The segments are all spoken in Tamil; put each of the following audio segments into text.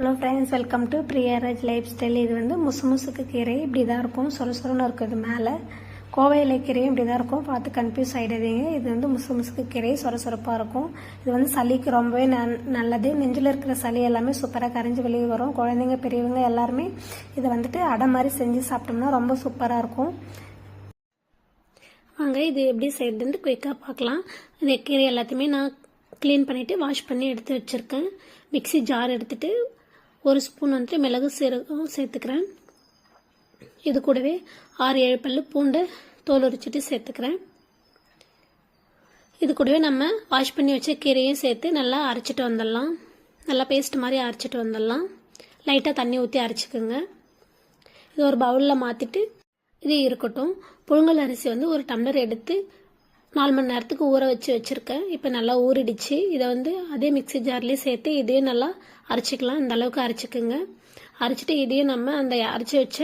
Hello friends welcome to Priyaraj life style இது வந்து முசு முசுக்கு கீரை இப்படி தான் இருக்கும். சொர சொரன்னு இது மேலே. கோவை கீரையும் இப்படி தான் இருக்கும். பார்த்து கன்ஃபியூஸ் ஆகிடாதீங்க இது வந்து முசு முசுக்கு கீரை சொர சொரப்பாக இருக்கும். இது வந்து சளிக்கு ரொம்பவே நன் நல்லது. நெஞ்சில் இருக்கிற சளி எல்லாமே சூப்பராக கரைஞ்சி வெளியே வரும். குழந்தைங்க பெரியவங்க எல்லாருமே இதை வந்துட்டு அடை மாதிரி செஞ்சு சாப்பிட்டோம்னா ரொம்ப சூப்பராக இருக்கும். வாங்க இது எப்படி செய்யறதுன்னு குயிக்காக பார்க்கலாம். இந்த கீரை எல்லாத்தையுமே நான் க்ளீன் பண்ணிவிட்டு வாஷ் பண்ணி எடுத்து வச்சுருக்கேன். மிக்சி ஜார் எடுத்துகிட்டு ஒரு ஸ்பூன் வந்துட்டு மிளகு சீரகம் சேர்த்துக்கிறேன். இது கூடவே ஆறு ஏழு பல்லு பூண்டை தோல் உரிச்சிட்டு சேர்த்துக்கிறேன். இது கூடவே நம்ம வாஷ் பண்ணி வச்ச கீரையும் சேர்த்து நல்லா அரைச்சிட்டு வந்துடலாம். நல்லா பேஸ்ட் மாதிரி அரைச்சிட்டு வந்துடலாம். லைட்டாக தண்ணி ஊற்றி அரைச்சிக்கோங்க. இது ஒரு பவுலில் மாற்றிட்டு இது இருக்கட்டும். புழுங்கல் அரிசி வந்து ஒரு டம்ளர் எடுத்து நாலு மணி நேரத்துக்கு ஊற வச்சு வச்சுருக்கேன். இப்போ நல்லா ஊறிடுச்சு. இதை வந்து அதே மிக்ஸி ஜார்லேயே சேர்த்து இதையும் நல்லா அரைச்சிக்கலாம். இந்த அளவுக்கு அரைச்சிக்கோங்க. அரைச்சிட்டு இதையும் நம்ம அந்த அரைச்சி வச்ச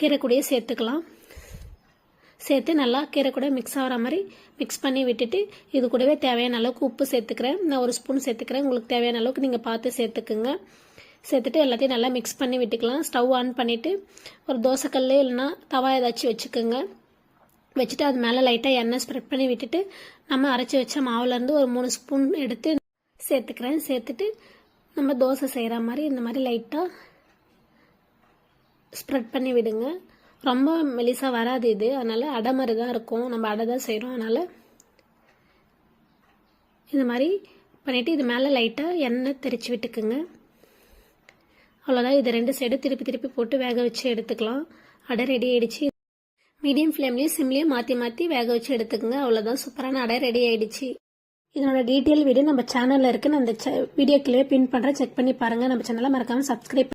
கீரை கூடயே சேர்த்துக்கலாம். சேர்த்து நல்லா கீரை கூட மிக்ஸ் ஆகிற மாதிரி மிக்ஸ் பண்ணி விட்டுட்டு இது கூடவே தேவையான அளவுக்கு உப்பு சேர்த்துக்கிறேன். நான் ஒரு ஸ்பூன் சேர்த்துக்கிறேன். உங்களுக்கு தேவையான அளவுக்கு நீங்கள் பார்த்து சேர்த்துக்குங்க. சேர்த்துட்டு எல்லாத்தையும் நல்லா மிக்ஸ் பண்ணி விட்டுக்கலாம். ஸ்டவ் ஆன் பண்ணிவிட்டு ஒரு தோசைக்கல் இல்லைன்னா தவா ஏதாச்சும் வச்சுக்கோங்க. வச்சுட்டு அது மேலே லைட்டாக எண்ணெய் ஸ்ப்ரெட் பண்ணி விட்டுட்டு நம்ம அரைச்சி வச்ச மாவுலேருந்து ஒரு மூணு ஸ்பூன் எடுத்து சேர்த்துக்கிறேன். சேர்த்துட்டு நம்ம தோசை செய்கிற மாதிரி இந்த மாதிரி லைட்டாக ஸ்ப்ரெட் பண்ணி விடுங்க. ரொம்ப மெலிசாக வராது இது. அதனால் அடை மாதிரி தான் இருக்கும். நம்ம அடை தான் செய்கிறோம் அதனால் இந்த மாதிரி பண்ணிவிட்டு இது மேலே லைட்டாக எண்ணெய் தெரிச்சு விட்டுக்குங்க. அவ்வளோதான் இது ரெண்டு சைடு திருப்பி திருப்பி போட்டு வேக வச்சு எடுத்துக்கலாம். அடை ரெடி ஆகிடுச்சு மீடியம் ஃப்ளேம்லேயும் சிம்லேயும் மாற்றி மாற்றி வேக வச்சு எடுத்துக்கோங்க. அவ்வளோதான் சூப்பரான அடை ரெடி ஆயிடுச்சு. இதனோட டீட்டெயில் வீடியோ நம்ம சேனலில் இருக்குது நான் அந்த வீடியோ கீழே பின் பண்ணுறேன் செக் பண்ணி பாருங்கள் நம்ம சேனலை மறக்காமல் சப்ஸ்கிரைப்